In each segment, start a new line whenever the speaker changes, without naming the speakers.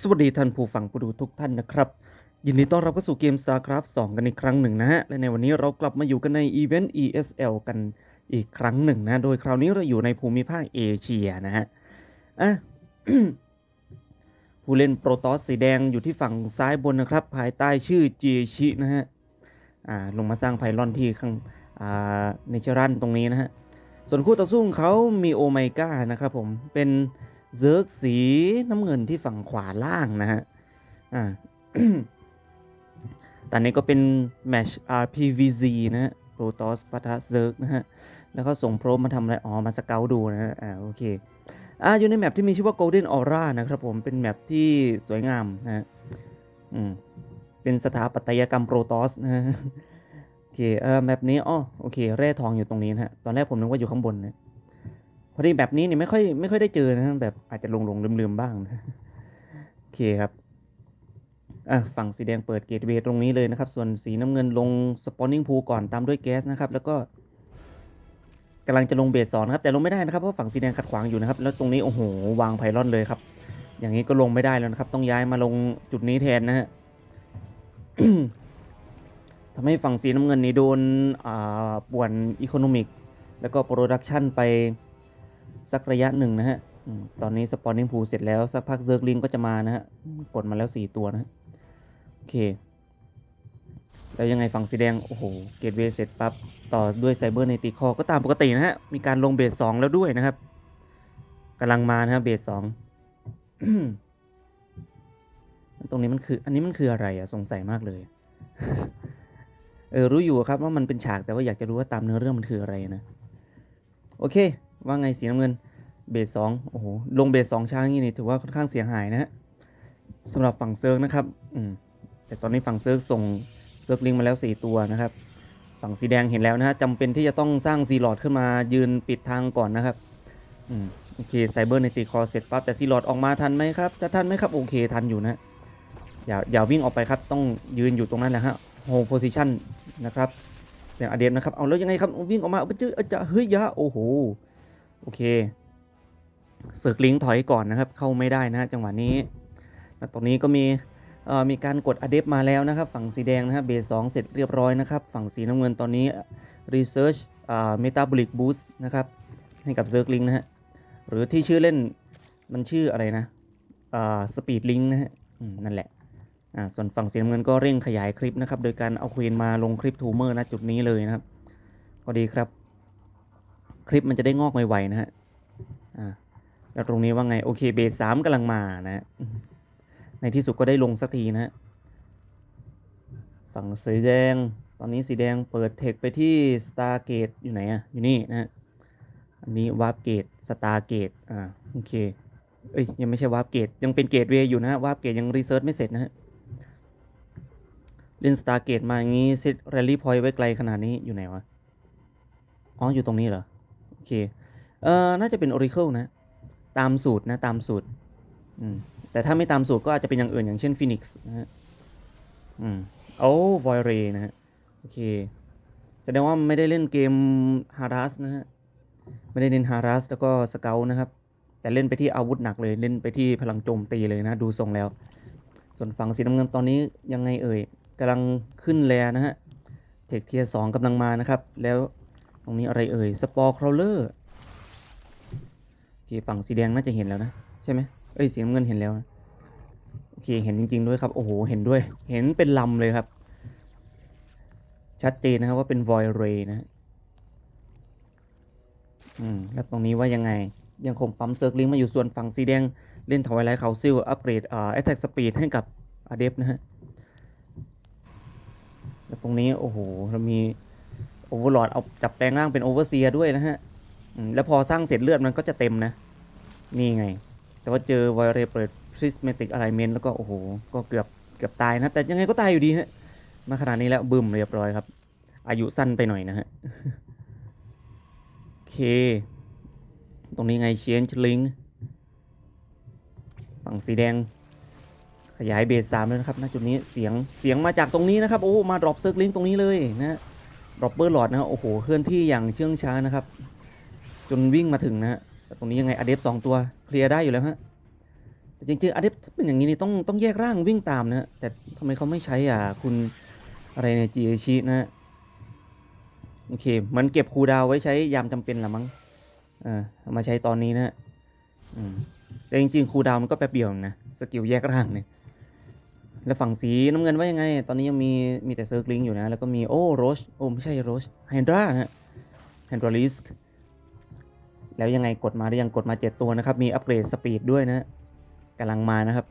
สวัสดีท่านผู้ฟังผู้ดูทุกท่านนะครับ ยินดีต้อนรับเข้าสู่เกม StarCraft 2 กันอีกครั้งหนึ่งนะฮะ และในวันนี้เรากลับมาอยู่กันในอีเวนต์ ESL กันอีกครั้งหนึ่งนะ โดยคราวนี้เราอยู่ในภูมิภาคเอเชียนะฮะ อะ ผู้เล่นโปรตอสสีแดงอยู่ที่ฝั่งซ้ายบนนะครับ ภายใต้ชื่อเจชินะฮะ อ่า ลงมาสร้างไพลอนที่ข้าง อ่าเนเชรันตรงนี้นะฮะ ส่วนคู่ต่อสู้ของเขามีโอไมก้านะครับผม เป็น เซิร์กสีน้ำเงินที่ฝั่งขวาล่างนะฮะ อ่า ตอนนี้ก็เป็นแมช RPVZ นะฮะโปรตอสปะทะเซิร์กนะฮะ แล้วก็ส่งโปรมาทำอะไร อ๋อ มาสเกลดูนะฮะ อ่า โอเค อ่า อยู่ในแมปที่มีชื่อว่า Golden Aura นะครับผม เป็นแมปที่สวยงามนะฮะ อืม เป็นสถาปัตยกรรมโปรตอสนะฮะ โอเค เอ่อ แมปนี้ อ๋อ โอเค แร่ทองอยู่ตรงนี้นะฮะ ตอนแรกผมนึกว่าอยู่ข้างบนนะ พอดีแบบนี้เนี่ยไม่ค่อยไม่ค่อยได้เจอนะแบบอาจจะลงหลงลืมลืมๆบ้างนะโอเคครับอะฝั่งสีแดงเปิดเกตเวย์ตรงนี้เลยนะครับ ส่วนสีน้ำเงินลงสปอนนิ่งพูก่อนตามด้วยแก๊สนะครับ แล้วก็กำลังจะลงเบสสองนะครับแต่ลงไม่ได้นะครับเพราะฝั่งสีแดงขัดขวางอยู่นะครับ แล้วตรงนี้โอ้โหวางไพลอนเลยครับ อย่างนี้ก็ลงไม่ได้แล้วนะครับ ต้องย้ายมาลงจุดนี้แทนนะฮะทำให้ฝั่งสีน้ำเงินนี่โดนอ่าป่วนอีโคโนมิก แล้วก็โปรดักชันไป สักระยะหนึ่งนะฮะตอนนี้สปอนนิ่งพูเสร็จแล้ว สักพักเซิร์กลิงก็จะมานะฮะกดมาแล้ว 4 ตัวนะะโอเค แล้วยังไงฝั่งสีแดง โอ้โห เกตเวเสร็จปั๊บ ต่อด้วยไซเบอร์ในตีคอก็ตามปกตินะฮะ มีการลงเบสสองแล้วด้วยนะครับกำลังมานะฮะเบสสองตรงนี้มันคือ อันนี้มันคืออะไรอะสงสัยมากเลย เออรู้อยู่ครับว่ามันเป็นฉากแต่ว่าอยากจะรู้ว่าตามเนื้อเรื่องมันคืออะไรนะ โอเค ว่าไงสีน้ำเงินเบสสองโอ้โหลงเบสสองช้างนี้นี่ถือว่าค่อนข้างเสียหายนะฮะสำหรับฝั่งเซิร์กนะครับอืมแต่ตอนนี้ฝั่งเซิร์กส่งเซิร์กลิงมาแล้ว 4 ตัวนะครับ ฝั่งสีแดงเห็นแล้วนะฮะจำเป็นที่จะต้องสร้างซีลอดขึ้นมายืนปิดทางก่อนนะครับอืมโอเคไซเบอร์ในตีคอเสร็จปั๊บแต่ซีลอดออกมาทันไหมครับ จะทันไหมครับโอเคทันอยู่นะอย่าอย่าวิ่งออกไปครับต้องยืนอยู่ตรงนั้นแหละฮะโฮโพซิชันนะครับอย่างอเดมนะครับเอาแล้วยังไงครับวิ่งออกมาเอาไปเจอจะเฮ้ยยะโอ้โห โอเคเสือกลิงถอยก่อนนะครับ เข้าไม่ได้นะฮะจังหวะนี้แล้วตรงนี้ก็มีมีการกดอเดฟมาแล้วนะครับ ฝั่งสีแดงนะครับเบสสองเสร็จเรียบร้อยนะครับ ฝั่งสีน้ำเงินตอนนี้ Research อ่า Metabolic Boost นะครับ ให้กับเซิร์กลิงนะฮะหรือที่ชื่อเล่นมันชื่ออะไรนะอ่า Speed Link นะฮะนั่นแหละอ่าส่วนฝั่งสีน้ำเงินก็เร่งขยายคลิปนะครับ โดยการเอาควีนมาลงคลิปทูเมอร์นะจุดนี้เลยนะครับ พอดีครับ คลิปมันจะได้งอกไวๆนะฮะอ่าแล้วตรงนี้ว่าไงโอเคเบสสามกำลังมานะฮะในที่สุดก็ได้ลงสักทีนะฮะฝั่งสีแดง ตอนนี้สีแดงเปิดเทคไปที่ Stargate อยู่ไหนอะอยู่นี่นะฮะอันนี้วาร์ปเกตสตาร์เกตอ่าโอเคเอ้ยยังไม่ใช่วาร์ปเกตยังเป็นเกตเวย์อยู่นะฮะวาร์ปเกตยังรีเสิร์ชไม่เสร็จนะฮะเล่นสตาร์เกตมาอย่างงี้เซตแรลลี่พอยต์ไว้ไกลขนาดนี้อยู่ไหนวะ อ๋อ อยู่ตรงนี้เหรอ เค เอ่อ น่าจะเป็น Oracle นะ ตามสูตรนะ ตามสูตร อืม แต่ถ้าไม่ตามสูตรก็อาจจะเป็นอย่างอื่นอย่างเช่น Phoenix นะฮะ อืม โอ้วอยเรนะฮะ โอเค แสดงว่าไม่ได้เล่นเกม Haras นะฮะ ไม่ได้เล่น Harass แล้วก็สเกลนะครับ แต่เล่นไปที่อาวุธหนักเลย เล่นไปที่พลังโจมตีเลยนะ ดูทรงแล้ว ส่วนฝั่งสีน้ำเงินตอนนี้ยังไงเอ่ยกำลังขึ้นแลนะฮะ เทคเทียสองกำลังมานะครับ แล้ว ตรงนี้อะไรเอ่ย สปอร์ครอลเลอร์โอเคฝั่งสีแดงน่าจะเห็นแล้วนะ ใช่ไหมเอ้ยสีน้ำเงินเห็นแล้วนะโอเคเห็นจริง ๆ ด้วยครับ โอ้โห เห็นด้วย เห็นเป็นลำเลยครับ ชัดเจนนะครับว่าเป็น Void Ray นะฮะอืม แล้วตรงนี้ว่ายังไง ยังคงปั๊มเซิร์กลิงมาอยู่ส่วนฝั่งสีแดง เล่นถวายไลท์เขาซิลอัปเกรดอ่า attack speed ให้กับอาเดฟนะฮะ แล้วตรงนี้ โอ้โห เรามี โอเวอร์ลอดเอาจับแปลงร่างเป็นโอเวอร์เซียด้วยนะฮะแล้วพอสร้างเสร็จเลือดมันก็จะเต็มนะ นี่ไง แต่ว่าเจอไวเรเปิด prismatic alignment แล้วก็โอ้โห ก็เกือบเกือบตายนะ แต่ยังไงก็ตายอยู่ดีฮะ มาขนาดนี้แล้วบึมเรียบร้อยครับ อายุสั้นไปหน่อยนะฮะ โอเค ตรงนี้ไง change link ฝั่งสีแดง ขยายเบสสามแล้วนะครับณจุดนี้เสียงเสียงมาจากตรงนี้นะครับ โอ้ มาดรอปเซิร์กลิงตรงนี้เลยนะ ดรอปเบอร์หลอดนะโอ้โหเคลื่อนที่อย่างเชื่องช้านะครับ จนวิ่งมาถึงนะฮะแต่ตรงนี้ยังไงอเดฟสองตัวเคลียร์ได้อยู่แล้วฮะแต่จริงๆอันนี้ถ้าเป็นอย่างนี้นี่ต้องต้องแยกร่างวิ่งตามนะฮะแต่ทำไมเขาไม่ใช้อะคุณอะไรเนี่ยจีเอชินะฮะโอเค มันเก็บคูดาวไว้ใช้ยามจำเป็นละมั้งเออมาใช้ตอนนี้นะฮะแต่จริงๆคูดาวมันก็แป๊บเดียวนะสกิลแยกร่างเนี่ย แล้วฝั่งสีน้ำเงินว่ายังไง ตอนนี้ยังมีมีแต่เซิร์กลิงอยู่นะ แล้วก็มีโอ้โรชโอ้ไม่ใช่โรชไฮดราฮะไฮดราลิสแล้วยังไงกดมาได้ยังกดมา 7 ตัวนะครับ มีอัปเกรดสปีดด้วยนะกำลังมานะครับ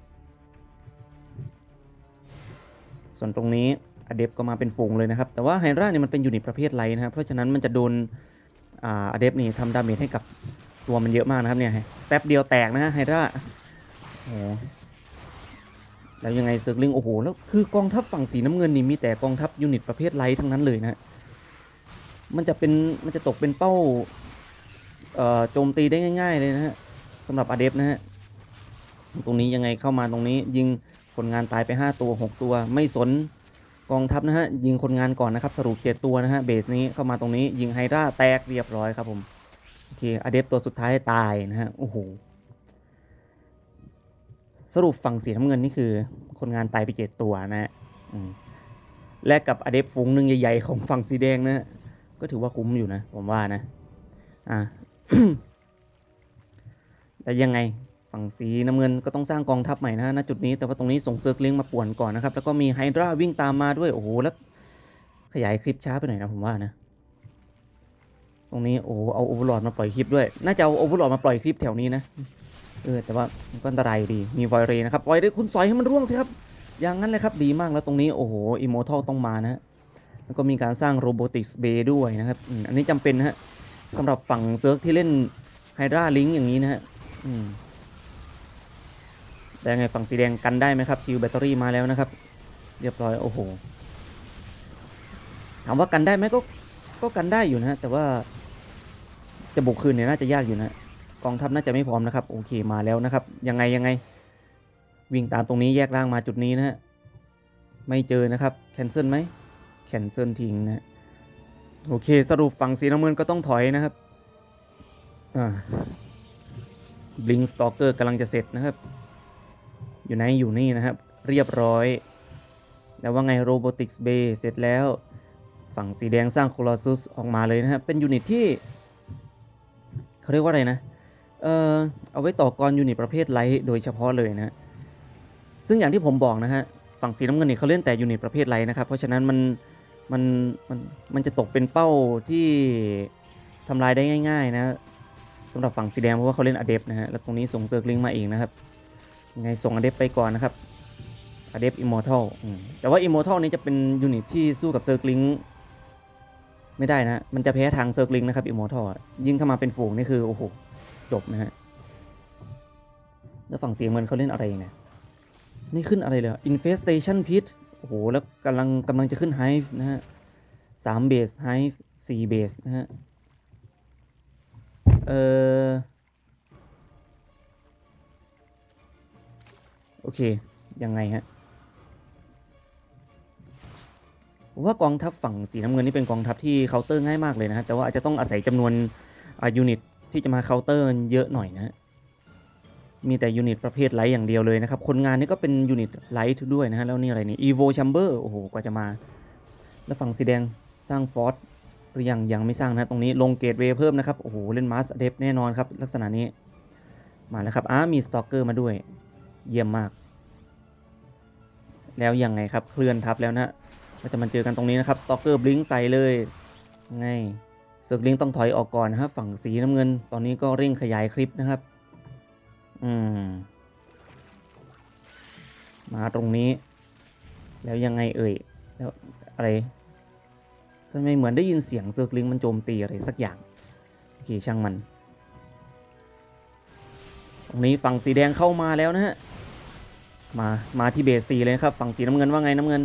ส่วนตรงนี้อเดฟก็มาเป็นฝูงเลยนะครับ แต่ว่าไฮดราเนี่ยมันเป็นยูนิตประเภทไลท์นะครับ เพราะฉะนั้นมันจะโดนอ่าอเดฟนี่ทำดาเมจให้กับตัวมันเยอะมากนะครับเนี่ยแป๊บเดียวแตกนะฮะไฮดราโอ้ แล้วยังไงเซิร์กลิงโอ้โหแล้วคือกองทัพฝั่งสีน้ำเงินนี่มีแต่กองทัพยูนิตประเภทไลท์ทั้งนั้นเลยนะฮะมันจะเป็นมันจะตกเป็นเป้าโจมตีได้ง่าย ๆ เลยนะฮะสำหรับอาเดฟนะฮะตรงนี้ยังไงเข้ามาตรงนี้ ยิงคนงานตายไป 5 ตัว 6 ตัว ไม่สนกองทัพนะฮะยิงคนงานก่อนนะครับ สรุป 7 ตัวนะฮะเบสนี้เข้ามาตรงนี้ ยิงไฮดราแตกเรียบร้อยครับผมโอเคอเดฟตัวสุดท้ายตายนะฮะโอ้โห สรุปฝั่งสีน้ำเงินนี่คือ คนงานตายไปเจ็ดตัวนะฮะแลกกับอเดฟฟุงหนึ่งใหญ่ๆของฝั่งสีแดงนะก็ถือว่าคุ้มอยู่นะ ผมว่านะ อ่าแต่ยังไงฝั่งสีน้ำเงินก็ต้องสร้างกองทัพใหม่นะณจุดนี้แต่ว่าตรงนี้ส่งเซิร์กลิงมาป่วนก่อนนะครับ แล้วก็มีไฮดราวิ่งตามมาด้วยโอ้โหแล้วขยายคลิปช้าไปหน่อยนะผมว่านะ ตรงนี้โอ้โหเอาโอเวอร์ลอดมาปล่อยคลิปด้วย น่าจะเอาโอเวอร์ลอดมาปล่อยคลิปแถวนี้นะ เออแต่ว่ามันก็อันตรายอยู่ดีมีไวเรนะครับไวเรคุณสอยให้มันร่วงสิครับ อย่างนั้นเลยครับดีมากแล้วตรงนี้โอ้โหอิโมทัลต้องมานะฮะแล้วก็มีการสร้างโรบอติกส์เบย์ด้วยนะครับอันนี้จำเป็นนะฮะสำหรับฝั่งเซิร์ฟที่เล่นไฮดราลิงอย่างนี้นะฮะอืมแต่ยังไงฝั่งสีแดงกันได้ไหมครับซิลแบตเตอรี่มาแล้วนะครับ เรียบร้อยโอ้โหถามว่ากันได้ไหมก็ก็กันได้อยู่นะฮะแต่ว่าจะบุกคืนเนี่ยน่าจะยากอยู่นะ กองทัพน่าจะไม่พร้อมนะครับ โอเคมาแล้วนะครับ ยังไงยังไง วิ่งตามตรงนี้แยกร่างมาจุดนี้นะฮะไม่เจอนะครับแคนเซิลไหมแคนเซิลทิ้งนะโอเคสรุปฝั่งสีน้ำเงินก็ต้องถอยนะครับอ่าบลิงสตอกเกอร์กำลังจะเสร็จนะครับ อยู่ไหนอยู่นี่นะครับ เรียบร้อย แล้วว่าไงโรบอติกส์เบย์เสร็จแล้ว ฝั่งสีแดงสร้างโคลอส u สออกมาเลยนะครับ เป็นยูนิตที่ เขาเรียกว่าอะไรนะ เออเอาไว้ต่อกรยูนิตประเภทไลท์โดยเฉพาะเลยนะซึ่งอย่างที่ผมบอกนะฮะฝั่งสีน้ำเงินนี่เขาเล่นแต่ยูนิตประเภทไลท์นะครับ เพราะฉะนั้นมันมันมันมันจะตกเป็นเป้าที่ทำลายได้ง่าย ๆ นะสำหรับฝั่งสีแดงเพราะว่าเขาเล่นอเดฟนะฮะแล้วตรงนี้ส่งเซิร์กลิงมาเองนะครับยังไงส่งอเดฟไปก่อนนะครับอเดฟอิมมอร์ทัลแต่ว่าอิมมอร์ทัลนี้จะเป็นยูนิตที่สู้กับเซิร์กลิงไม่ได้นะ มันจะแพ้ทางเซิร์กลิงนะครับอิมมอร์ทัลยิ่งเข้ามาเป็นฝูงนี่คือโอ้โห จบนะฮะ แล้วฝั่งเสียงมันเขาเล่นอะไรเนี่ยนี่ขึ้นอะไรเลย infestation pit โอ้โห แล้วกำลังกำลังจะขึ้น hive นะฮะสามเบส hive สี่เบสนะฮะ เออโอเค ยังไงฮะผมว่ากองทัพฝั่งสีน้ำเงินนี่เป็นกองทัพที่เคาน์เตอร์ง่ายมากเลยนะฮะ แต่ว่าอาจจะต้องอาศัยจำนวนอ่ายูนิต ที่จะมาเคาน์เตอร์เยอะหน่อยนะมีแต่ยูนิตประเภทไลท์อย่างเดียวเลยนะครับ คนงานนี่ก็เป็นยูนิตไลท์ด้วยนะฮะ แล้วนี่อะไรนี่ evo chamber โอ้โห กว่าจะมา แล้วฝั่งสีแดงสร้างฟอร์สหรือยังยังไม่สร้างนะตรงนี้ลงเกตเวเพิ่มนะครับ โอ้โห เล่นมาสเดฟแน่นอนครับ ลักษณะนี้ มาแล้วครับอ้ามีสตอกเกอร์มาด้วย เยี่ยมมาก แล้วยังไงครับ เคลื่อนทับแล้วนะก็จะมาเจอกันตรงนี้นะครับสตอกเกอร์บลิงใส่เลยไง เซิร์กลิงต้องถอยออกก่อนนะครับ ฝั่งสีน้ำเงิน ตอนนี้ก็เร่งขยายคลิปนะครับ อืม มาตรงนี้ แล้วยังไงเอ่ย แล้วอะไรทำไมเหมือนได้ยินเสียงเซิร์กลิงมันโจมตีอะไรสักอย่าง โอเคช่างมัน ตรงนี้ฝั่งสีแดงเข้ามาแล้วนะฮะ มา มาที่เบสสีเลยครับ ฝั่งสีน้ำเงินว่าไงน้ำเงิน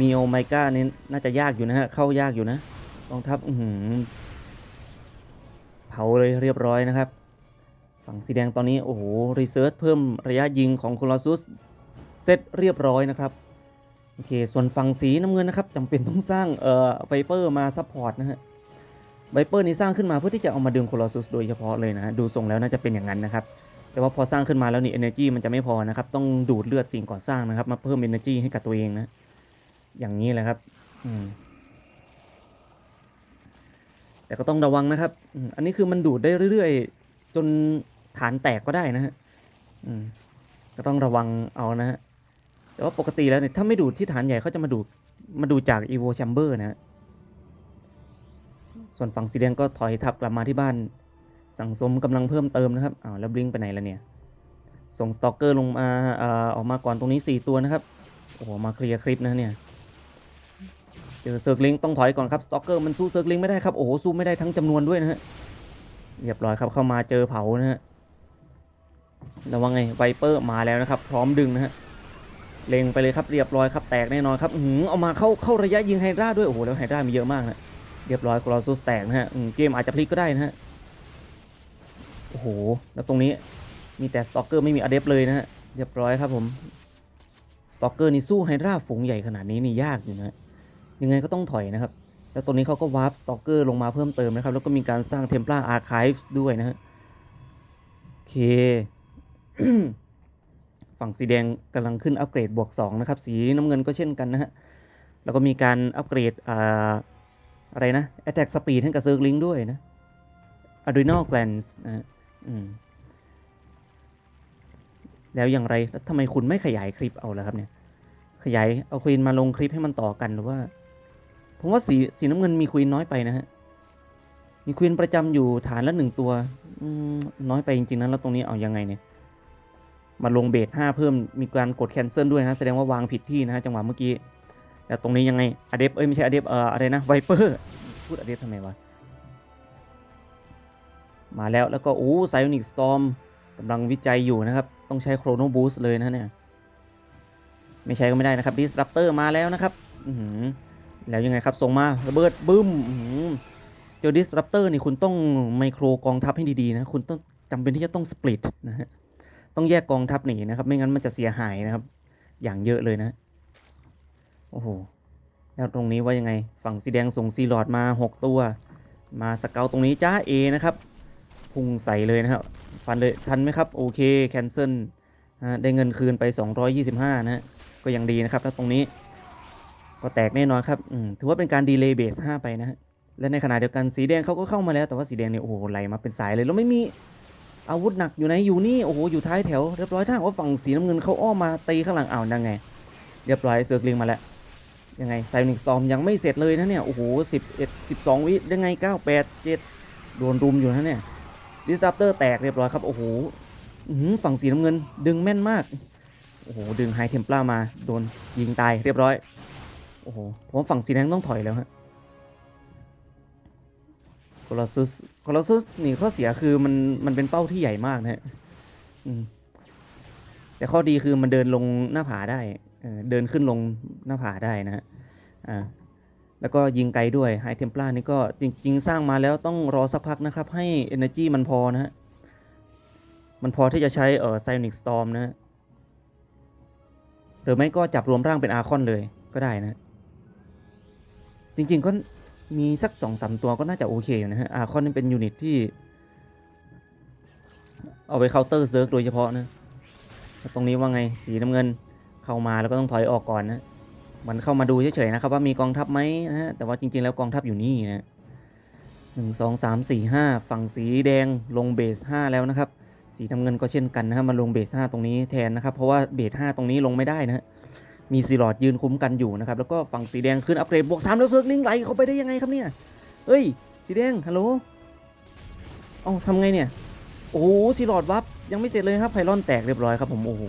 มีโอไมก้านี่น่าจะยากอยู่นะฮะ เข้ายากอยู่นะ กองทัพอืเผาเลยเรียบร้อยนะครับ ฝั่งสีแดงตอนนี้ โอ้โห รีเซิร์ชเพิ่มระยะยิงของโคลอส u สเซตเรียบร้อยนะครับ โอเค ส่วนฝั่งสีน้ำเงินนะครับจำเป็นต้องสร้างเอ่อไฟเปอร์มาซัพพอร์ตนะฮะไวเปอร์นี้สร้างขึ้นมาเพื่อที่จะเอามาดึงโคลอส u สโดยเฉพาะเลยนะดูทรงแล้วน่าจะเป็นอย่างนั้นนะครับแต่แต่ว่าพอสร้างขึ้นมาแล้วนี่ energy มันจะไม่พอนะครับ ต้องดูดเลือดสิ่งก่อสร้างนะครับ มาเพิ่ม energy ให้กับตัวเองนะ อย่างนี้แหละครับ อืม แต่ก็ต้องระวังนะครับ อันนี้คือมันดูดได้เรื่อยๆ จนฐานแตกก็ได้นะฮะก็ต้องระวังเอานะฮะ แต่ว่าปกติแล้วเนี่ยถ้าไม่ดูดที่ฐานใหญ่เขาจะมาดูดมาดูจาก evo chamber นะฮะ ส่วนฝั่งสีแดงก็ถอยทับกลับมาที่บ้าน สั่งสมกำลังเพิ่มเติมนะครับอ้าวแล้วบลิงไปไหนแล้วเนี่ย ส่งสตอกเกอร์ลงมาอ่อออกมาก่อนตรงนี้ 4 ตัวนะครับ โอ้โหมาเคลียร์คลิปนะเนี่ย เจอเซิร์กลิงต้องถอยก่อนครับสตอกเกอร์มันสู้เซิร์กลิงไม่ได้ครับโอ้โหสู้ไม่ได้ทั้งจำนวนด้วยนะฮะเรียบร้อยครับเข้ามาเจอเผานะฮะแล้วว่าไงไวเปอร์มาแล้วนะครับ พร้อมดึงนะฮะเล็งไปเลยครับเรียบร้อยครับแตกแน่นอนครับอื้อหือเอามาเข้าเข้าระยะยิงไฮดราด้วยโอ้โหแล้วไฮดรามีเยอะมากนะเรียบร้อยกรอซูสแตกนะฮะเกมอาจจะพลิกก็ได้นะฮะโอ้โหแล้วตรงนี้มีแต่สตอกเกอร์ไม่มีอเดฟเลยนะฮะเรียบร้อยครับผมสตอกเกอร์นี่สู้ไฮดราฝูงใหญ่ขนาดนี้นี่ยากอยู่นะฮะ ยังไงก็ต้องถอยนะครับ แล้วตรงนี้เขาก็วาร์ปสตอกเกอร์ลงมาเพิ่มเติมนะครับ แล้วก็มีการสร้างเทมเพลาอาร์ค v ฟด้วยนะฮะโอเค ฝั่งสีแดงกำลังขึ้นอัปเกรดบวก2นะครับ สีน้ำเงินก็เช่นกันนะฮะ แล้วก็มีการอัปเกรดอ่าอะไรนะ attack speed ให้กับเซิร์กลิงด้วยนะ adrenal glands นะฮะอืมแล้วอย่างไร แล้วทำไมคุณไม่ขยายคลิปเอาล่ะครับเนี่ย ขยายเอาควีนมาลงคลิปให้มันต่อกันหรือว่า ผมว่าสีสีน้ำเงินมีควีนน้อยไปนะฮะ มีควีนประจำอยู่ฐานละหนึ่งตัวน้อยไปจริงๆนะแล้วตรงนี้เอายังไงเนี่ยมาลงเบสห้าเพิ่มมีการกดแคนเซิลด้วยนะแสดงว่าวางผิดที่นะฮะจังหวะเมื่อกี้แล้วตรงนี้ยังไงอเดฟเอ้ยไม่ใช่อเดฟเอ่ออะไรนะไวเปอร์พูดอเดฟทำไมวะมาแล้วแล้วก็โอ้ไซอนิกสตอมกำลังวิจัยอยู่นะครับ ต้องใช้โครโนบูสเลยนะเนี่ย ไม่ใช้ก็ไม่ได้นะครับดิสรัปเตอร์มาแล้วนะครับ อื แล้วยังไงครับส่งมาระเบิดบึ้มอื้อหือเจอดิสรัปเตอร์นี่คุณต้องไมโครกองทัพให้ดีๆนะคุณต้องจำเป็นที่จะต้องสปลิตนะฮะต้องแยกกองทัพหนีนะครับ ไม่งั้นมันจะเสียหายนะครับ อย่างเยอะเลยนะโอ้โหแล้วตรงนี้ว่ายังไง ฝั่งสีแดงส่งซีหลอดมา 6 ตัว มาสเกลตรงนี้จ้าเอนะครับพุ่งใส่เลยนะครับฟันเลยทันไหมครับ โอเคแคนเซิลได้เงินคืนไป 225 นะฮะก็ยังดีนะครับแล้วตรงนี้ ก็แตกแน่นอนครับถือว่าเป็นการดีเลย์เบส5ไปนะฮะ และในขณะเดียวกันสีแดงเขาก็เข้ามาแล้ว แต่ว่าสีแดงเนี่ยโอ้โหไหลมาเป็นสายเลย แล้วไม่มีอาวุธหนักอยู่ไหนอยู่นี่โอ้โหอยู่ท้ายแถวเรียบร้อยถ้าว่าฝั่งสีน้ำเงินเขาอ้อมมาตีข้างหลังอ้าวนั่งไง เรียบร้อยเสือกลิงมาแล้วยังไงไซนิกสตอมยังไม่เสร็จเลยนะเนี่ยโอ้โหสิบเอ็ดสิบสองวิยังไงเก้าแปดเจ็ดโดนรุมอยู่นะเนี่ยดิส r ั p เตอร์แตกเรียบร้อยครับโอ้โหฝั่งสีน้ำเงินดึงแม่นมากโอ้โหดึงไฮเทมปลามาโดนยิงตายเรียบร้อย อ้โหผมว่าฝั่งสีแดงต้องถอยแล้วฮะโคลอซุสโคลอซุสนี่ข้อเสียคือมันมันเป็นเป้าที่ใหญ่มากนะฮะแต่ข้อดีคือมันเดินลงหน้าผาได้เดินขึ้นลงหน้าผาได้นะฮะอ่าแล้วก็ยิงไกลด้วยไฮเทม p ล a นี่ก็จริง ๆ สร้างมาแล้วต้องรอสักพักนะครับ ให้ Energy มันพอนะฮะ มันพอที่จะใช้เอ่อ Psionic Storm นะฮะ หรือไม่ก็จับรวมร่างเป็นอาคอนเลยก็ได้นะฮะ จริงๆก็มีสักสองสามตัวก็น่าจะโอเคอยู่นะฮะอาคอนนี่เป็นยูนิตที่ เอาไปเคาน์เตอร์เซิร์กโดยเฉพาะนะ ตรงนี้ว่าไงสีน้ำเงินเข้ามาแล้วก็ต้องถอยออกก่อนนะมันเข้ามาดูเฉยๆนะครับว่ามีกองทัพไหมนะฮะแต่ว่าจริงๆแล้วกองทัพอยู่นี่นะหนึ่งสองสามสี่ห้าฝั่งสีแดงลงเบสห้าแล้วนะครับ สีน้ำเงินก็เช่นกันนะฮะมาลงเบสห้าตรงนี้แทนนะครับ เพราะว่าเบสห้าตรงนี้ลงไม่ได้นะฮะ มีซีลอดยืนคุ้มกันอยู่นะครับ แล้วก็ฝั่งสีแดงขึ้นอัปเกรดบวกสามแล้วเซิร์กลิงไหลเข้าไปได้ยังไงครับเนี่ยเอ้ย สีแดงฮัลโหลเอ้าทำไงเนี่ย โอ้โหซีลอดวับยังไม่เสร็จเลยครับไพลอนแตกเรียบร้อยครับผมโอ้โห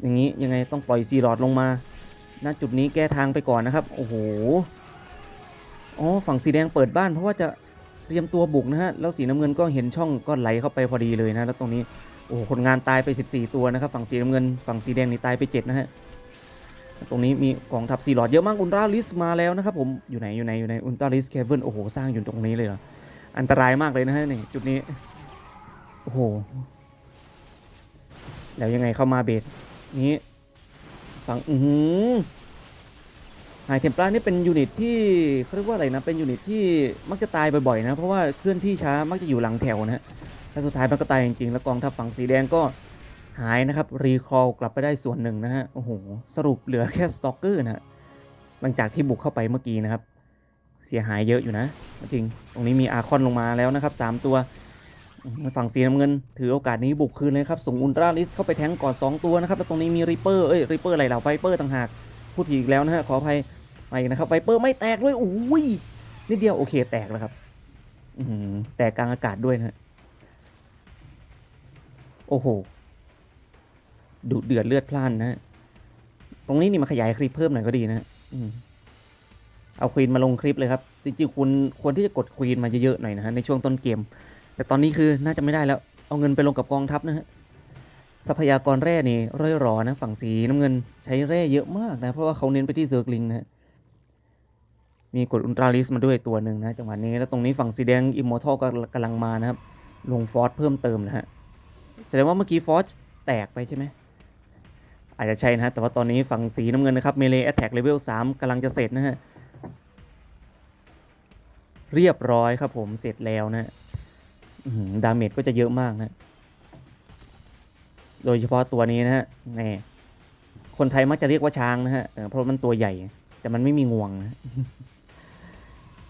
อย่างนี้ยังไงต้องปล่อยซีลอดลงมาณจุดนี้แก้ทางไปก่อนนะครับ โอ้โหอ๋อฝั่งสีแดงเปิดบ้านเพราะว่าจะเตรียมตัวบุกนะฮะแล้วสีน้ำเงินก็เห็นช่องก็ไหลเข้าไปพอดีเลยนะแล้วตรงนี้โอ้โหคนงานตายไป 14 ตัวนะครับ ฝั่งสีน้ำเงินฝั่งสีแดงนี่ตายไป 7 นะฮะ ตรงนี้มีกองทัพซีลอดเยอะมากอุลตราลิสมาแล้วนะครับผมอยู่ไหนอยู่ไหนอยู่ไหนอุลตราลิสเคเบิลโอ้โหสร้างอยู่ตรงนี้เลยเหรออันตรายมากเลยนะฮะนี่จุดนี้โอ้โหแล้วยังไงเข้ามาเบสนี้ฝั่งอือหือไฮเทมปลานี่เป็นยูนิตที่เขาเรียกว่าอะไรนะเป็นยูนิตที่มักจะตายบ่อยๆนะเพราะว่าเคลื่อนที่ช้ามักจะอยู่หลังแถวนะฮะและสุดท้ายมันก็ตายจริงๆแล้วกองทัพฝั่งสีแดงก็ หายนะครับรีคอลกลับไปได้ส่วนหนึ่งนะฮะโอ้โหสรุปเหลือแค่สตอกเกอร์นะหลังจากที่บุกเข้าไปเมื่อกี้นะครับ เสียหายเยอะอยู่นะ จริง ตรงนี้มีอาคอนลงมาแล้วนะครับสามตัว ฝั่งสีน้ำเงิน ถือโอกาสนี้บุกคืนเลยครับ ส่งอุลตร้าลิสเข้าไปแทงก่อน 2 ตัวนะครับ แล้วตรงนี้มีริปเปอร์เอ้ยริปเปอร์อะไรเหล่าไฟเปอร์ต่างหากพูดผิดอีกแล้วนะฮะขออภัยไปนะครับไฟเปอร์ไม่แตกด้วยโอ้ยนิดเดียวโอเคแตกแล้วครับอืแตกกลางอากาศด้วยนะโอ้โห ดุเดือดเลือดพล่านนะตรงนี้นี่มาขยายคลิปเพิ่มหน่อยก็ดีนะอืมเอาควีนมาลงคลิปเลยครับ จริงๆคุณควรที่จะกดควีนมาเยอะๆหน่อยนะฮะในช่วงต้นเกม แต่ตอนนี้คือน่าจะไม่ได้แล้ว เอาเงินไปลงกับกองทัพนะฮะ ทรัพยากรแร่นี่ร่อยรอนะ ฝั่งสีน้ำเงินใช้แร่เยอะมากนะ เพราะว่าเขาเน้นไปที่เซิร์กลิงนะฮะ มีกดอุลตราลิสมาด้วยตัวหนึ่งนะจังหวะนี้ แล้วตรงนี้ฝั่งสีแดงอิมมอร์ทัลก็กำลังมานะครับ ลงฟอสเพิ่มเติมนะฮะ แสดงว่าเมื่อกี้ฟอสแตกไปใช่ไหม อาจจะใช่นะฮะแต่ว่าตอนนี้ฝั่งสีน้ำเงินนะครับเมเลแอตแทกเลเวลสามกำลังจะเสร็จนะฮะเรียบร้อยครับผมเสร็จแล้วนะฮะดาเมจก็จะเยอะมากนะ โดยเฉพาะตัวนี้นะฮะแหมคนไทยมักจะเรียกว่าช้างนะฮะเออเพราะมันตัวใหญ่ แต่มันไม่มีงวงนะ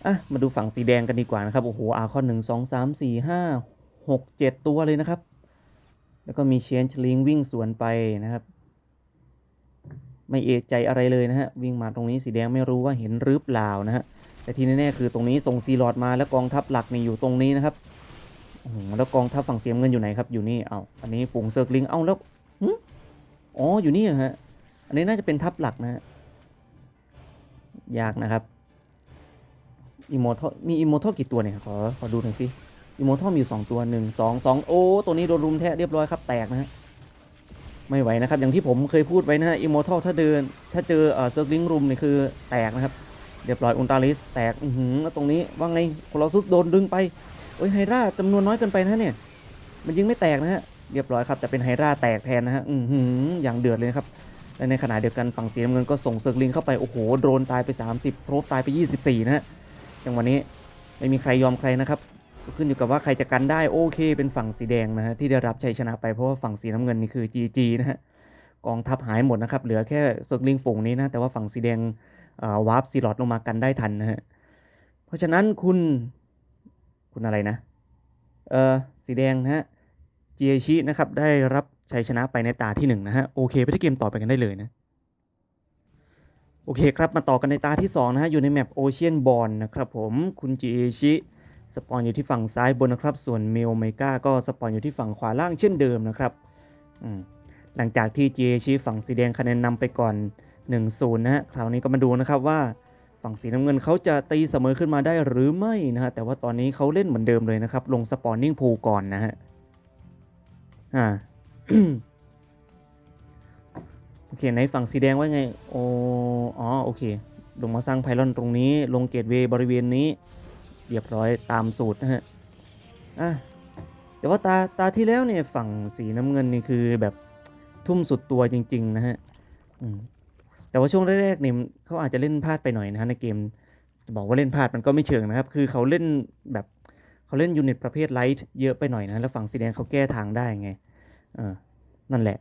อะมาดูฝั่งสีแดงกันดีกว่านะครับ โอ้โห อาคอนหนึ่งสองสามสี่ห้าหกเจ็ดตัวเลยนะครับ แล้วก็มีเชนชลิงวิ่งสวนไปนะครับ ไม่เอะใจอะไรเลยนะฮะ วิ่งมาตรงนี้สีแดงไม่รู้ว่าเห็นหรือเปล่านะฮะ แต่ที่แน่ๆคือตรงนี้ส่งซีลอดมาแล้วกองทัพหลักนี่อยู่ตรงนี้นะครับโอ้โหแล้วกองทัพฝั่งเสียมเงินอยู่ไหนครับ อยู่นี่เอาอันนี้ฝูงเซิร์กลิง เอาแล้วอ๋อ อยู่นี่ฮะ อันนี้น่าจะเป็นทัพหลักนะฮะ ยากนะครับอิโมทอมีอิโมทอกี่ตัวเนี่ย ขอ ขอดูหน่อยสิอิโมทอมีอยู่สองตัวหนึ่งสองสองโอ้ ตัวนี้โดนรุมแทะเรียบร้อยครับ แตกนะฮะ ไม่ไหวนะครับ อย่างที่ผมเคยพูดไว้นะฮะอิโมอร์ทอถ้าเดิน ถ้าเจอเอ่อเซิร์กลิงรุมเนี่ยคือแตกนะครับ เรียบร้อยอุลตราลิสแตกอือหือแล้วตรงนี้ว่าไงโคลอสซุสโดนดึงไปโอ้ยไฮราจำนวนน้อยเกินไปนะเนี่ย มันยิงไม่แตกนะฮะเรียบร้อยครับแต่เป็นไฮราแตกแทนนะฮะอือหืออย่างเดือดเลยนะครับและในขณะเดียวกันฝั่งสีน้ำเงินก็ส่งเซิร์กลิงเข้าไปโอ้โหโดนตายไป 30โพรบตายไป 24นะฮะจังหวะนี้ไม่มีใครยอมใครนะครับ ก็ขึ้นอยู่กับว่าใครจะกันได้โอเคเป็นฝั่งสีแดงนะฮะที่ได้รับชัยชนะไปเพราะว่าฝั่งสีน้ำเงินนี่คือ GG นะฮะกองทัพหายหมดนะครับเหลือแค่เซิร์กลิงฝูงนี้นะแต่ว่าฝั่งสีแดงวาร์ปซีลอดลงมากันได้ทันนะฮะเพราะฉะนั้นคุณคุณอะไรนะเออสีแดงนะฮะเจียชินะครับได้รับชัยชนะไปในตาที่หนึ่งนะฮะโอเคไปที่เกมต่อไปกันได้เลยนะโอเคครับมาต่อกันในตาที่2นะฮะอยู่ในแมปโอเชียนบอลนะครับผมคุณจียชิ สปอนอยู่ที่ฝั่งซ้ายบนนะครับ ส่วนเมลเมกาก็สปอนอยู่ที่ฝั่งขวาล่างเช่นเดิมนะครับหลังจากที่เจียชิฝั่งสีแดงคะแนนนำไปก่อน 1-0 นะฮะ คราวนี้ก็มาดูนะครับว่าฝั่งสีน้ำเงินเขาจะตีเสมอขึ้นมาได้หรือไม่นะฮะ แต่ว่าตอนนี้เขาเล่นเหมือนเดิมเลยนะครับ ลงสปอนนิ่งพูก่อนนะฮะ อ่าโอเคในฝั่งสีแดงว่าไง โออ๋อ โอเค ลงมาสร้างไพลอนตรงนี้ ลงเกตเวย์บริเวณนี้ เรียบร้อยตามสูตรนะฮะอะแต่ว่าตาตาที่แล้วเนี่ยฝั่งสีน้ำเงินนี่คือแบบทุ่มสุดตัวจริง ๆ นะฮะอืมแต่ว่าช่วงแรกๆเนี่ยเขาอาจจะเล่นพลาดไปหน่อยนะฮะในเกมจะบอกว่าเล่นพลาดมันก็ไม่เชิงนะครับ คือเขาเล่นแบบเขาเล่นยูนิตประเภทไลท์เยอะไปหน่อยนะแล้วฝั่งสีแดงเขาแก้ทางได้ไงเออนั่นแหละ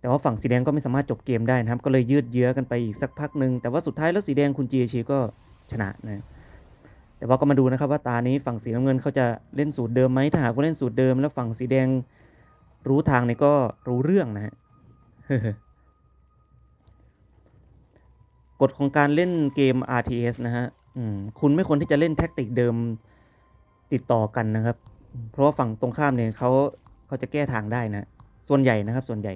แต่ว่าฝั่งสีแดงก็ไม่สามารถจบเกมได้นะครับ ก็เลยยืดเยื้อกันไปอีกสักพักหนึ่งแต่ว่าสุดท้ายแล้วสีแดงคุณจีชีก็ชนะนะ แต่ว่าก็มาดูนะครับว่าตานี้ฝั่งสีน้ำเงินเขาจะเล่นสูตรเดิมไหมถ้าหากว่าเล่นสูตรเดิม แล้วฝั่งสีแดงรู้ทางเนี่ยก็รู้เรื่องนะฮะกฎของการเล่นเกม RTS นะฮะคุณไม่ควรที่จะเล่นแท็กติกเดิมติดต่อกันนะครับ เพราะว่าฝั่งตรงข้ามเนี่ยเขาเขาจะแก้ทางได้นะ ส่วนใหญ่นะครับ ส่วนใหญ่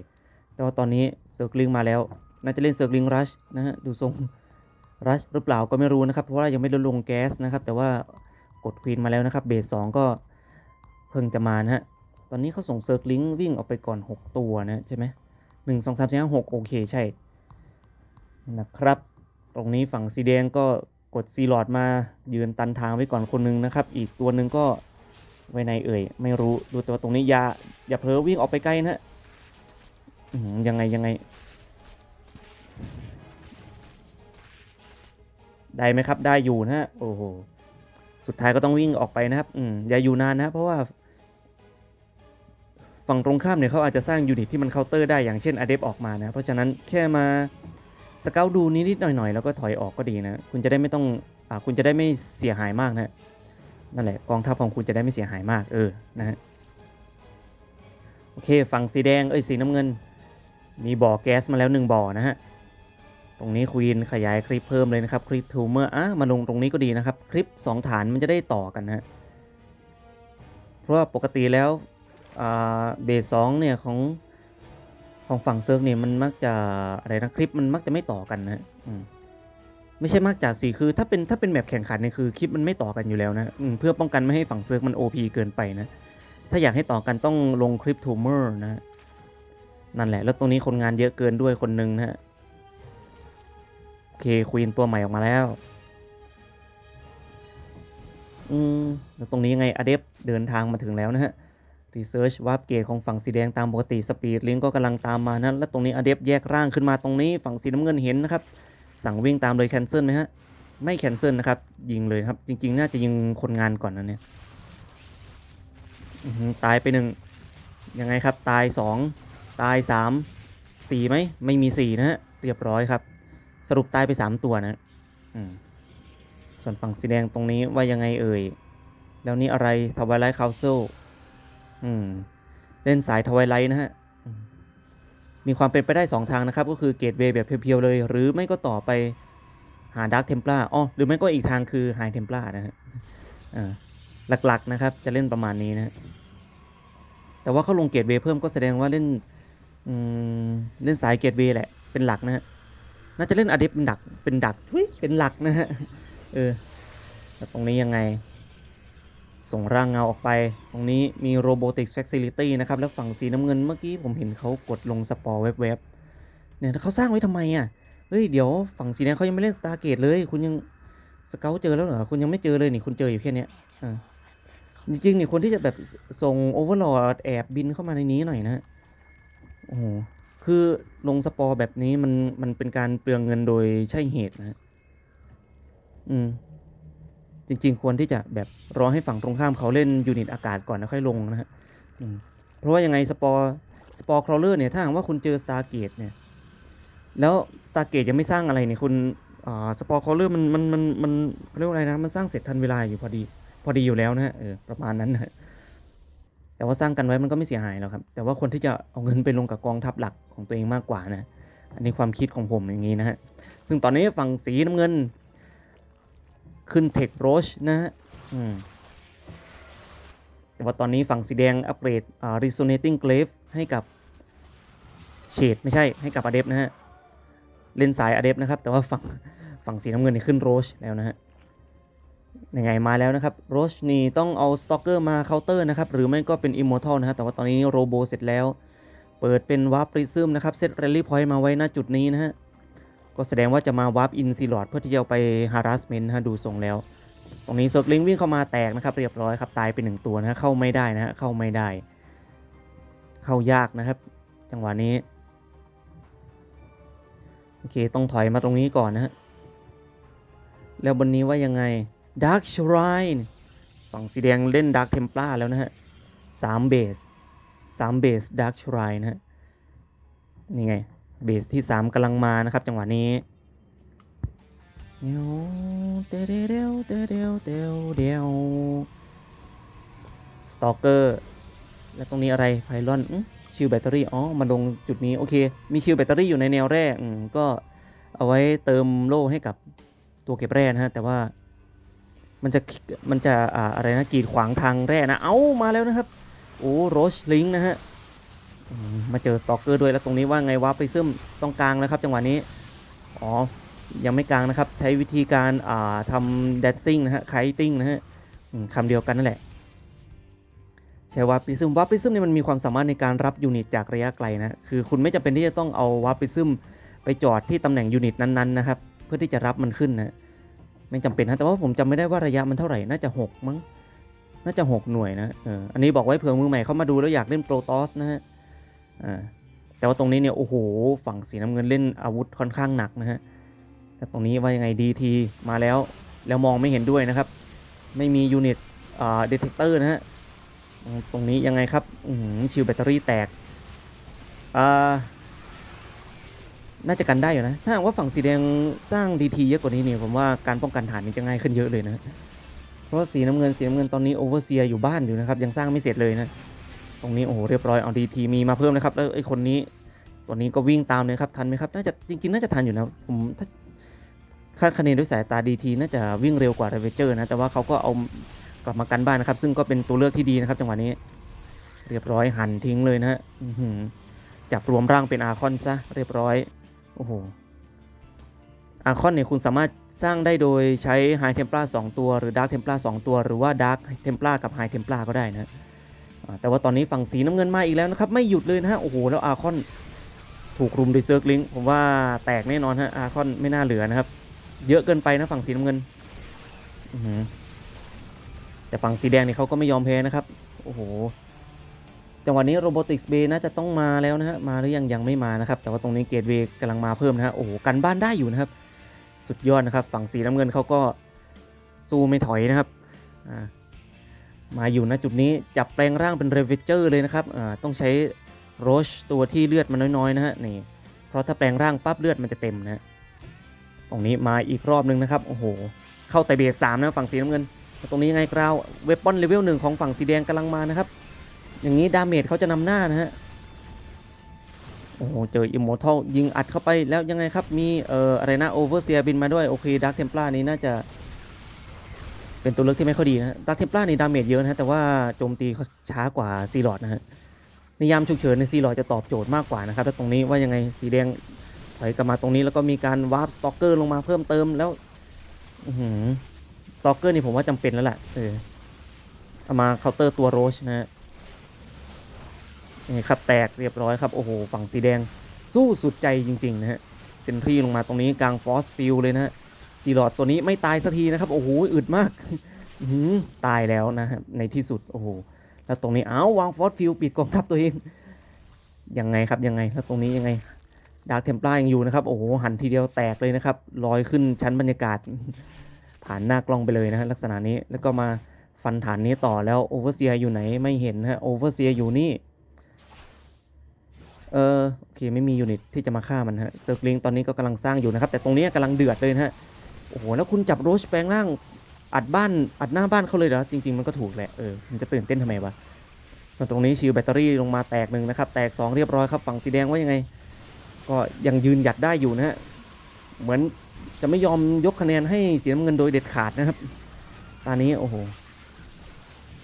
แต่ว่าตอนนี้เซิร์กลิงมาแล้ว น่าจะเล่นเซิร์กลิงรัชนะฮะ ดูทรง รัชหรือเปล่าก็ไม่รู้นะครับ เพราะว่ายังไม่ได้ลงแก๊สนะครับ แต่ว่ากดควีนมาแล้วนะครับ เบสสองก็เพิ่งจะมานะฮะ ตอนนี้เขาส่งเซิร์กลิงวิ่งออกไปก่อน 6 ตัวนะใช่ไหมหนึ่งสองสามสี่ห้าหกโอเคใช่ นะครับ ตรงนี้ฝั่งสีแดงก็กดซีลอดมายืนตันทางไว้ก่อนคนหนึงนะครับ อีกตัวหนึ่งก็ไว้ในเอ่ย ไม่รู้ดูแต่ว่าตรงนี้อย่าอย่าเพ้อวิ่งออกไปไกลนะยังไงยังไง ได้ไหมครับ ได้อยู่นะฮะโอ้โห สุดท้ายก็ต้องวิ่งออกไปนะครับ อืมอย่าอยู่นานนะ เพราะว่า ฝั่งตรงข้ามเนี่ยเขาอาจจะสร้างยูนิตที่มันเคาน์เตอร์ได้อย่างเช่นอเดฟออกมานะ เพราะฉะนั้นแค่มาสเกลดูนิดๆหน่อยๆ แล้วก็ถอยออกก็ดีนะ คุณจะได้ไม่ต้องอาคุณจะได้ไม่เสียหายมากนะนั่นแหละกองทัพของคุณจะได้ไม่เสียหายมากเออนะฮะโอเคฝั่งสีแดงเอ้ยสีน้ำเงิน มีบ่อแก๊สมาแล้วหนึ่งบ่อนะฮะ ตรงนี้ควีนขยายคลิปเพิ่มเลยนะครับคลิปทูเมอร์อะมาลงตรงนี้ก็ดีนะครับ คลิป 2 ฐานมันจะได้ต่อกันนะเพราะว่าปกติแล้วเบสสองเนี่ยของของฝั่งเซิร์ฟเนี่ยมันมักจะอะไรนะคลิปมันมักจะไม่ต่อกันนะมไม่ใช่มักจะสิคือถ้าเป็นถ้าเป็นแบบแข่งขันเนี่ยคือคลิปมันไม่ต่อกันอยู่แล้วนะอืเพื่อป้องกันไม่ให้ฝั่งเซิร์ฟมัน OP เกินไปนะถ้าอยากให้ต่อกันต้องลงคลิปทูเมอร์นะนั่นแหละแล้วตรงนี้คนงานเยอะเกินด้วยคนหนึ่งนะฮะ เคควีนตัวใหม่ออกมาแล้ว อืม แล้วตรงนี้ยังไงอเดฟเดินทางมาถึงแล้วนะฮะรีเสิร์ชวาร์ปเกตของฝั่งสีแดงตามปกติสปีดลิงก็กำลังตามมานะแล้วตรงนี้อเดฟแยกร่างขึ้นมาตรงนี้ฝั่งสีน้ำเงินเห็นนะครับ สั่งวิ่งตามเลยแคนเซิลไหมฮะ ไม่แคนเซิลนะครับ ยิงเลยครับ จริง ๆ น่าจะยิงคนงานก่อนนะเนี่ยตายไปหนึ่งยังไงครับ ตายสองตายสามสี่ไหมไม่มีสี่นะฮะเรียบร้อยครับ สรุปตายไป3ตัวนะส่วนฝั่งสีแดงตรงนี้ว่ายังไงเอ่ย แล้วนี่อะไรทวายไลท์คาเซลเล่นสายทวายไลท์นะฮะ มีความเป็นไปได้2ทางนะครับ ก็คือเกตเวย์แบบเพียวๆเลย หรือไม่ก็ต่อไปหาดาร์ k เทม p ล a อ๋อหรือไม่ก็อีกทางคือไฮเทม p ล a นะฮะหลักๆนะครับ จะเล่นประมาณนี้นะ แต่ว่าเขาลงเกตเวย์เพิ่มก็แสดงว่าเล่นเล่นสายเกตเวย์แหละ เป็นหลักนะฮะ น่าจะเล่นอเดฟเป็นดักเป็นดักเฮ้ยเป็นหลักนะฮะเออแล้วตรงนี้ยังไง ส่งร่างเงาออกไป ตรงนี้มี Robotics Facility นะครับ แล้วฝั่งสีน้ำเงินเมื่อกี้ผมเห็นเขากดลงสปอร์เว็บๆเนี่ยเขาสร้างไว้ทำไมอะเฮ้ยเดี๋ยวฝั่งสีแดงเขายังไม่เล่น Stargate เลย คุณยังสเกลเจอแล้วเหรอคุณยังไม่เจอเลยนี่คุณเจออยู่แค่เนี้ยจริงๆนี่ควรที่จะแบบส่ง Overlord แอบบินเข้ามาในนี้หน่อยนะโอ้โห คือลงสปอร์แบบนี้มันมันเป็นการเปลืองเงินโดยใช่เหตุนะฮะอืม จริง ๆ ควรที่จะแบบรอให้ฝั่งตรงข้ามเขาเล่นยูนิตอากาศก่อนแล้วค่อยลงนะฮะอืมเพราะว่ายังไงสปอร์สปอร์ครอเลอร์เนี่ยถ้าหากว่าคุณเจอสตาร์เกตเนี่ย แล้วสตาร์เกตยังไม่สร้างอะไรเนี่ยคุณอ่าสปอร์ครอเลอร์มันมันมันมันเรียกว่าอะไรนะ มันสร้างเสร็จทันเวลาอยู่พอดี พอดีอยู่แล้วนะฮะเออประมาณนั้นนะ แต่ว่าสร้างกันไว้มันก็ไม่เสียหายหรอกครับ แต่ว่าคนที่จะเอาเงินไปลงกับกองทัพหลักของตัวเองมากกว่านะ อันนี้ความคิดของผมอย่างนี้นะฮะ ซึ่งตอนนี้ฝั่งสีน้ำเงิน ขึ้นเทคโรชนะฮะอืมแต่ว่าตอนนี้ฝั่งสีแดงอัปเกรดอ่า resonating glaive ให้กับเฉดไม่ใช่ให้กับอเดฟนะฮะ เล่นสายอเดฟนะครับ แต่ว่าฝั่งฝั่งสีน้ำเงินนี่ขึ้นโรชแล้วนะฮะ ยังไงมาแล้วนะครับโรชนี่ต้องเอาสตอกเกอร์มาเคาน์เตอร์นะครับ หรือไม่ก็เป็นอิมมอร์ทัลนะฮะแต่ว่าตอนนี้โรโบเสร็จแล้ว เปิดเป็นวาร์ปริซึมนะครับเซตเรลลี่พอยต์มาไว้ณจุดนี้นะฮะ ก็แสดงว่าจะมาวาร์ปอินซีลอดเพื่อที่จะไปฮาร์สเมนต์ฮะดูทรงแล้ว ตรงนี้เซิร์ฟลิงวิ่งเข้ามาแตกนะครับ เรียบร้อยครับตายไปหนึ่งตัวนะฮะเข้าไม่ได้นะฮะเข้าไม่ได้ เข้ายากนะครับ จังหวะนี้โอเคต้องถอยมาตรงนี้ก่อนนะฮะแล้วบนนี้ว่ายังไง Dark Shrine ฝั่งสีแดงเล่น Dark Templar แล้วนะฮะสามเบสสามเบส Dark Shrine นะฮะนี่ไง เบสที่3กำลังมานะครับ จังหวะนี้เดียวเดวเดวเดวเดวเดวเดวเดวสตอกเกอร์แล้วตรงนี้อะไรไพลอนชิลแบตเตอรี่อ๋อมาลงจุดนี้ โอเค มีชิลแบตเตอรี่อยู่ในแนวแรกก็เอาไว้เติมโล่ให้กับตัวเก็บแร่นะฮะ แต่ว่า มันจะมันจะอ่าอะไรนะกีดขวางทางแร่นะ เอามาแล้วนะครับ โอ้โรชลิงนะฮะมาเจอสตอกเกอร์ด้วยแล้วตรงนี้ว่าไงวะไปซึมต้องกลางแล้วครับจังหวะนี้ อ๋อ ยังไม่กลางนะครับ ใช้วิธีการอ่าทำ d ดดซิ่งนะฮะไคติ้งนะฮะคำเดียวกันนั่นแหละ ใช้วาร์ปิซึมวาร์ปิซึมเนี่ยมันมีความสามารถในการรับยูนิตจากระยะไกลนะ คือคุณไม่จำเป็นที่จะต้องเอาวาร์ปิซึมไปจอดที่ตำแหน่งยูนิตนั้นๆนะครับ เพื่อที่จะรับมันขึ้นนะ ไม่จำเป็นนะแต่ว่าผมจำไม่ได้ว่าระยะมันเท่าไหร่น่าจะ 6 มั้งน่าจะ 6 หน่วยนะเอออันนี้บอกไว้เผื่อมือใหม่เข้ามาดูแล้วอยากเล่นโปรตอสนะฮะอ่าแต่ว่าตรงนี้เนี่ยโอ้โหฝั่งสีน้ำเงินเล่นอาวุธค่อนข้างหนักนะฮะแต่ตรงนี้ว่ายังไงดีทีมาแล้วแล้วมองไม่เห็นด้วยนะครับ ไม่มียูนิตอ่าเดเทคเตอร์นะฮะตรงนี้ยังไงครับอืชิลแบตเตอรี่แตกอ่า น่าจะกันได้อยู่นะ ถ้าหากว่าฝั่งสีแดงสร้างดีทีเยอะกว่านี้เนี่ยผมว่าการป้องกันฐานนี้จะง่ายขึ้นเยอะเลยนะ เพราะสีน้ำเงินสีน้ำเงินตอนนี้โอเวอร์เซียอยู่บ้านอยู่นะครับ ยังสร้างไม่เสร็จเลยนะ ตรงนี้โอ้โหเรียบร้อยเอาดีทีมีมาเพิ่มนะครับแล้วไอ้คนนี้ตัวนี้ก็วิ่งตามเลยครับทันไหมครับน่าจะจริงๆ น่าจะทันอยู่นะผมถ้าคาดคะเนด้วยสายตาดีทีน่าจะวิ่งเร็วกว่าเรเวเจอร์นะแต่ว่าเขาก็เอากลับมากันบ้านนะครับ ซึ่งก็เป็นตัวเลือกที่ดีนะครับจังหวะนี้เรียบร้อยหันทิ้งเลยนะฮะจับรวมร่างเป็นอาคอนซะเรียบร้อย โอ้โหอาคอนเนี่ยคุณสามารถสร้างได้โดยใช้ไฮเทม p ล a สตัว หรือดาร์ k เทม p ล a สตัว หรือว่าดาร์ k เทม p ล a กับไฮเทม p ล a ก็ได้นะแต่ว่าตอนนี้ฝั่งสีน้ำเงินมาอีกแล้วนะครับ ไม่หยุดเลยนะฮะ โอ้โห แล้วอาคอนถูกรุมโดยเซิร์กลิงผมว่าแตกแน่นอนฮะอาคอนไม่น่าเหลือนะครับ เยอะเกินไปนะฝั่งสีน้ำเงินแต่ฝั่งสีแดงเนี่ยเขาก็ไม่ยอมแพ้นะครับ โอ้โห จังหวะนี้โรบอติกส์เบน่าจะต้องมาแล้วนะฮะมาหรือยังยังไม่มานะครับ แต่ว่าตรงนี้เกตเวกำลังมาเพิ่มนะฮะโอ้โหกันบ้านได้อยู่นะครับ สุดยอดนะครับ ฝั่งสีน้ำเงินเขาก็สู้ไม่ถอยนะครับมาอยู่ณจุดนี้จับแปลงร่างเป็นเรเวเจอร์เลยนะครับต้องใช้โรชตัวที่เลือดมันน้อยๆนะฮะนี่เพราะถ้าแปลงร่างปั๊บเลือดมันจะเต็มนะฮะตรงนี้มาอีกรอบนึงนะครับโอ้โหเข้าแต่เบสสามนะฝั่งสีน้ำเงินแล้วตรงนี้ยังไงกราวเวปอนเลเวลหนึ่งของฝั่งสีแดงกำลังมานะครับ อย่างนี้ดาเมจเขาจะนำหน้านะฮะ โอ้โห เจออิมมอร์ทัลยิงอัดเข้าไปแล้วยังไงครับ มีเอ่ออะไรนะโอเวอร์เซียบินมาด้วย โอเคดักเทม p ล a นี้น่าจะ เป็นตัวเลือกที่ไม่ค่อยดีนะดักเทม p ล a นี่ดาเมจเยอะนะฮะแต่ว่าโจมตีเขาช้ากว่าซีลอดนะฮะในยามฉุกเฉินในซีลอดจะตอบโจทย์มากกว่านะครับแล้วตรงนี้ว่ายังไงสีแดงถอยกลับมาตรงนี้แล้วก็มีการวาร์ปสตอกเกอร์ลงมาเพิ่มเติมแล้วสตอกเกอร์นี่ผมว่าจำเป็นแล้วแหละเออเอามาเคาน์เตอร์ตัวโรชนะฮะ นี่ครับแตกเรียบร้อยครับโอ้โหฝั่งสีแดงสู้สุดใจจริงๆนะฮะเซนทรีลงมาตรงนี้กลางฟอสฟิลเลยนะฮะซีลอดตัวนี้ไม่ตายสักทีนะครับโอ้โหอึดมากหือตายแล้วนะฮะในที่สุดโอ้โหแล้วตรงนี้เอ้าวางฟอสฟิลปิดกองทัพตัวเองยังไงครับยังไงแล้วตรงนี้ยังไงดาร์คเทมปลายังอยู่นะครับโอ้โหหันทีเดียวแตกเลยนะครับลอยขึ้นชั้นบรรยากาศ ผ่านหน้ากล้องไปเลยนะฮะลักษณะนี้แล้วก็มาฟันฐานนี้ต่อแล้วโอเวอร์เซียอยู่ไหนไม่เห็นฮะโอเวอร์เซียอยู่นี่ เออโอเคไม่มียูนิตที่จะมาฆ่ามันฮะเซิร์ฟลิงตอนนี้ก็กำลังสร้างอยู่นะครับ แต่ตรงนี้กำลังเดือดเลยนะฮะโอ้โหแล้วคุณจับโรชแปลงร่างอัดบ้านอัดหน้าบ้านเขาเลยเหรอจริง ๆ มันก็ถูกแหละเออมันจะตื่นเต้นทำไมวะส่วนตรงนี้ชิลแบตเตอรี่ลงมาแตกหนึ่งนะครับ แตก 2 เรียบร้อยครับฝั่งสีแดงว่ายังไง ก็ยังยืนหยัดได้อยู่นะฮะเหมือนจะไม่ยอมยกคะแนนให้เสีน้ำเงินโดยเด็ดขาดนะครับ ตอนนี้โอ้โห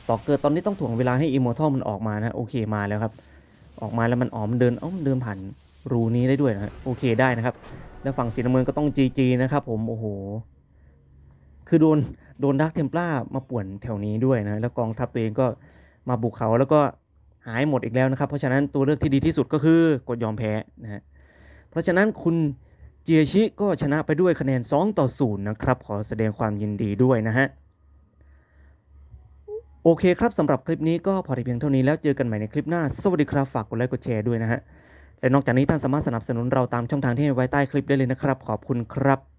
สตอกเกอร์ตอนนี้ต้องถ่วงเวลาให้อิมมอร์ทัลมันออกมานะโอเคมาแล้วครับ ออกมาแล้วมันอ๋อมเดินเอ้ามันเดินผ่านรูนี้ได้ด้วยนะฮะโอเคได้นะครับ แล้วฝั่งสีน้ำเงินก็ต้องจีจีนะครับผมโอ้โห คือโดนโดนดักเทมปลามาป่วนแถวนี้ด้วยนะแล้วกองทัพตัวเองก็มาบุกเขาแล้วก็หายหมดอีกแล้วนะครับ เพราะฉะนั้นตัวเลือกที่ดีที่สุดก็คือกดยอมแพ้นะฮะเพราะฉะนั้นคุณเจียชิก็ชนะไปด้วยคะแนน 2 ต่อ 0 นะครับ ขอแสดงความยินดีด้วยนะฮะ โอเคครับสำหรับคลิปนี้ก็พอเพียงเท่านี้แล้วเจอกันใหม่ในคลิปหน้า สวัสดีครับฝากกดไลค์กดแชร์ด้วยนะฮะและนอกจากนี้ท่านสามารถสนับสนุนเราตามช่องทางที่ให้ไว้ใต้คลิปได้เลยนะครับ ขอบคุณครับ